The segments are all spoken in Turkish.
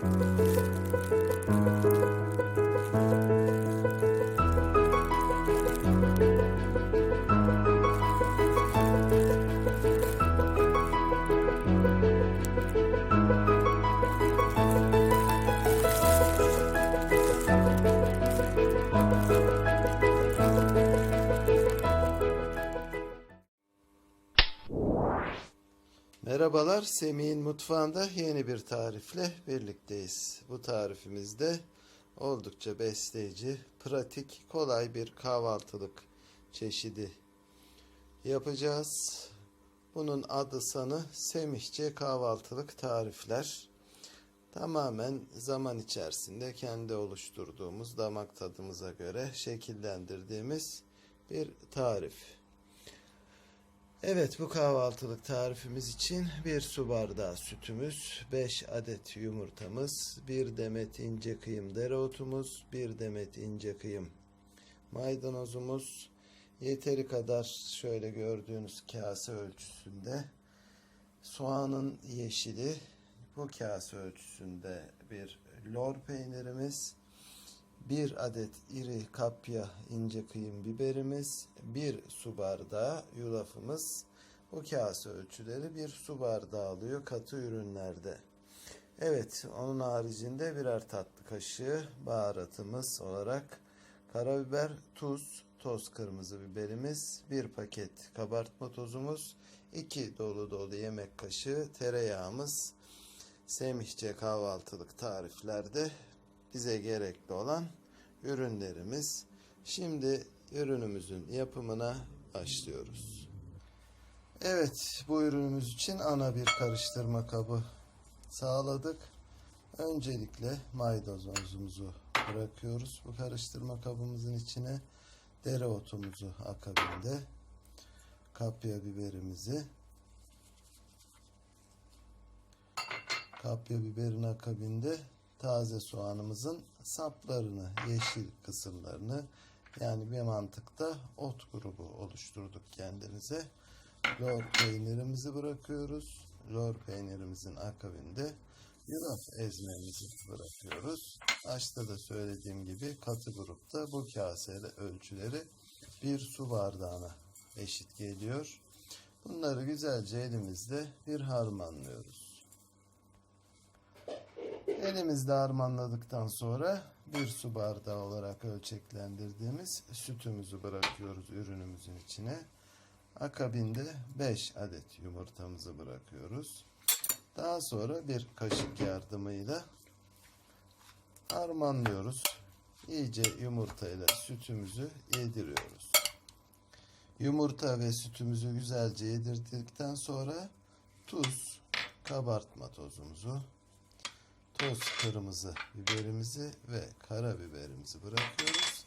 Bye. Merhabalar, Semih'in mutfağında yeni bir tarifle birlikteyiz. Bu tarifimizde oldukça besleyici, pratik, kolay bir kahvaltılık çeşidi yapacağız. Bunun adı sanı Semihçe kahvaltılık tarifler. Tamamen zaman içerisinde kendi oluşturduğumuz damak tadımıza göre şekillendirdiğimiz bir tarif. Evet bu kahvaltılık tarifimiz için bir su bardağı sütümüz, 5 adet yumurtamız, bir demet ince kıyım dereotumuz, bir demet ince kıyım maydanozumuz, yeteri kadar şöyle gördüğünüz kase ölçüsünde. Soğanın yeşili, bu kase ölçüsünde bir lor peynirimiz, bir adet iri kapya ince kıyım biberimiz, bir su bardağı yulafımız. Bu kase ölçüleri bir su bardağı alıyor katı ürünlerde. Evet, onun haricinde birer tatlı kaşığı baharatımız olarak karabiber, tuz, toz kırmızı biberimiz, bir paket kabartma tozumuz, iki dolu dolu yemek kaşığı tereyağımız, semihçe kahvaltılık tariflerde bize gerekli olan ürünlerimiz. Şimdi ürünümüzün yapımına başlıyoruz. Evet, bu ürünümüz için ana bir karıştırma kabı sağladık. Öncelikle maydanozumuzu bırakıyoruz. Bu karıştırma kabımızın içine dereotumuzu akabinde kapya biberimizi kapya biberin akabinde taze soğanımızın saplarını, yeşil kısımlarını yani bir mantıkta ot grubu oluşturduk kendimize. Lor peynirimizi bırakıyoruz. Lor peynirimizin akabinde yulaf ezmemizi bırakıyoruz. Başta da söylediğim gibi katı grupta bu kaseyle ölçüleri bir su bardağına eşit geliyor. Bunları güzelce elimizde bir harmanlıyoruz. Elimizde harmanladıktan sonra bir su bardağı olarak ölçeklendirdiğimiz sütümüzü bırakıyoruz ürünümüzün içine. Akabinde 5 adet yumurtamızı bırakıyoruz. Daha sonra bir kaşık yardımıyla harmanlıyoruz. İyice yumurtayla sütümüzü yediriyoruz. Yumurta ve sütümüzü güzelce yedirdikten sonra tuz, kabartma tozumuzu, toz kırmızı biberimizi ve karabiberimizi bırakıyoruz.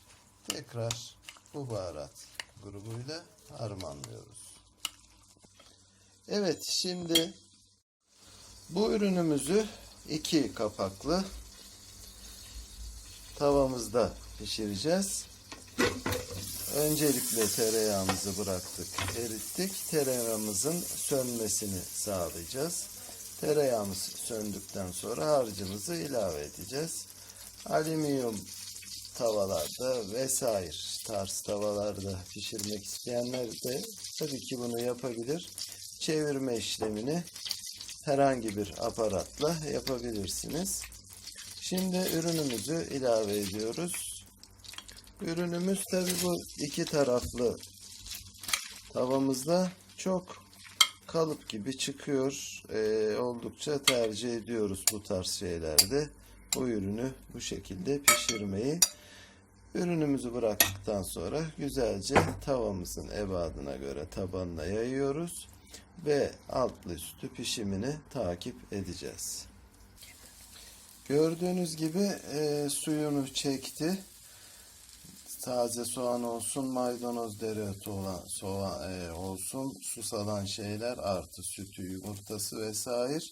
Tekrar bu baharat grubuyla harmanlıyoruz. Evet şimdi bu ürünümüzü iki kapaklı tavamızda pişireceğiz. Öncelikle tereyağımızı bıraktık, erittik. Tereyağımızın sönmesini sağlayacağız. Tereyağımız söndükten sonra harcımızı ilave edeceğiz. Alüminyum tavalarda vesaire tarz tavalarda pişirmek isteyenler de tabii ki bunu yapabilir. Çevirme işlemini herhangi bir aparatla yapabilirsiniz. Şimdi ürünümüzü ilave ediyoruz. Ürünümüz tabii bu iki taraflı tavamızda çok kalıp gibi çıkıyor. Ee, oldukça tercih ediyoruz bu tarz şeylerde. Bu ürünü bu şekilde pişirmeyi. Ürünümüzü bıraktıktan sonra güzelce tavamızın ebadına göre tabanına yayıyoruz ve altlı üstü pişimini takip edeceğiz. Gördüğünüz gibi e, suyunu çekti. Taze soğan olsun, maydanoz dereotu olan soğan e, olsun, susalan şeyler artı sütü, yumurtası vesaire.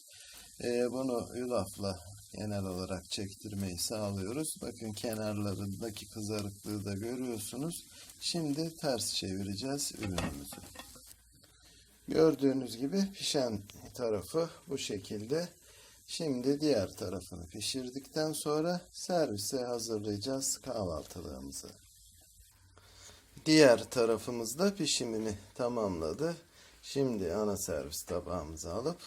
E, bunu yulafla genel olarak çektirmeyi sağlıyoruz. Bakın kenarlarındaki kızarıklığı da görüyorsunuz. Şimdi ters çevireceğiz ürünümüzü. Gördüğünüz gibi pişen tarafı bu şekilde. Şimdi diğer tarafını pişirdikten sonra servise hazırlayacağız kahvaltılığımızı. Diğer tarafımız da pişimini tamamladı. Şimdi ana servis tabağımızı alıp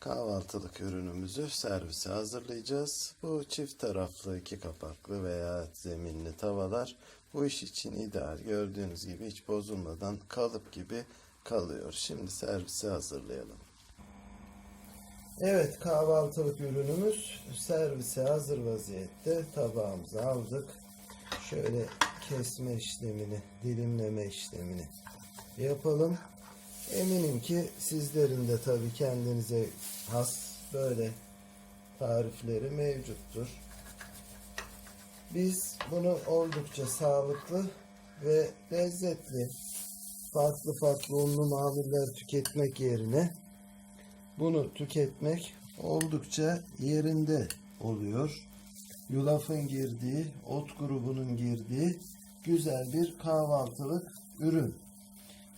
kahvaltılık ürünümüzü servise hazırlayacağız. Bu çift taraflı iki kapaklı veya zeminli tavalar bu iş için ideal. Gördüğünüz gibi hiç bozulmadan kalıp gibi kalıyor. Şimdi servise hazırlayalım. Evet kahvaltılık ürünümüz servise hazır vaziyette tabağımıza aldık. Şöyle kesme işlemini, dilimleme işlemini yapalım. Eminim ki sizlerin de tabii kendinize has böyle tarifleri mevcuttur. Biz bunu oldukça sağlıklı ve lezzetli farklı farklı unlu mamuller tüketmek yerine bunu tüketmek oldukça yerinde oluyor. Yulafın girdiği, ot grubunun girdiği güzel bir kahvaltılık ürün.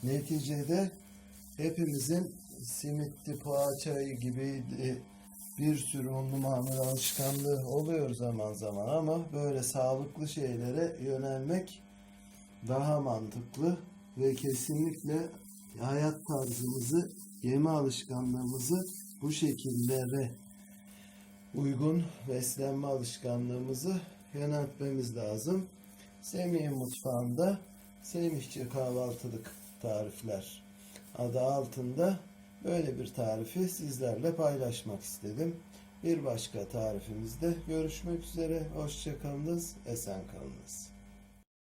Neticede hepimizin simitli poğaçayı gibi e, bir sürü unlu mamul alışkanlığı oluyor zaman zaman ama böyle sağlıklı şeylere yönelmek daha mantıklı ve kesinlikle hayat tarzımızı, yeme alışkanlığımızı bu şekillere uygun beslenme alışkanlığımızı yöneltmemiz lazım. Semih mutfağında Semihçe kahvaltılık tarifler adı altında böyle bir tarifi sizlerle paylaşmak istedim. Bir başka tarifimizde görüşmek üzere. Hoşçakalınız, esen kalınız.